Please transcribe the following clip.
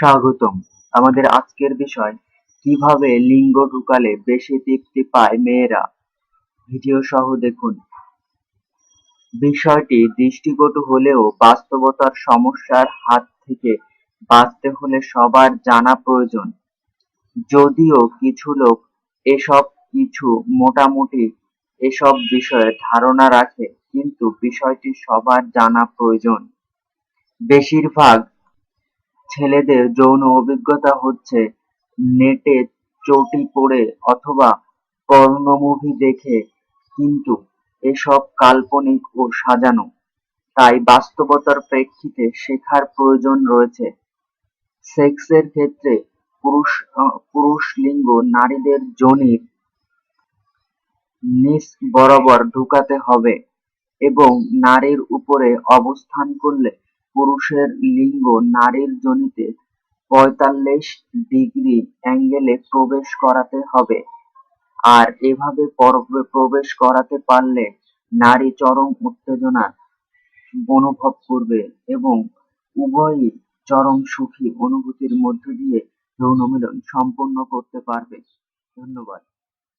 স্বাগতম। আমাদের আজকের বিষয়, কীভাবে লিঙ্গ ঢুকালে বেশি তৃপ্তি পায় মেয়েরা? ভিডিও সহ দেখুন। বিষয়টি দৃষ্টিকটু হলেও বাস্তবতার সমস্যার হাত থেকে বাঁচতে হলে সবার জানা প্রয়োজন। যদিও কিছু লোক এসব কিছু মোটামুটি এসব বিষয়ে ধারণা রাখে, কিন্তু বিষয়টি সবার জানা প্রয়োজন। বেশিরভাগ ছেলেদের যৌন অভিজ্ঞতা হচ্ছে নেটে চটি পড়ে অথবা পর্ন মুভি দেখে, কিন্তু এসব কাল্পনিক ও সাজানো। তাই বাস্তবতার প্রেক্ষিতে শেখার প্রয়োজন রয়েছে। সেক্সের ক্ষেত্রে পুরুষ পুরুষ লিঙ্গ নারীদের যোনির নিচ বরাবর ঢুকাতে হবে এবং নারীর উপরে অবস্থান করলে পুরুষের লিঙ্গ নারীর যোনিতে পঁয়তাল্লিশ ডিগ্রি অ্যাঙ্গেলে প্রবেশ করাতে হবে। আর এভাবে প্রবেশ করাতে পারলে নারী চরম উত্তেজনা অনুভব করবে এবং উভয়ই চরম সুখী অনুভূতির মধ্য দিয়ে যৌন মিলন সম্পন্ন করতে পারবে। ধন্যবাদ।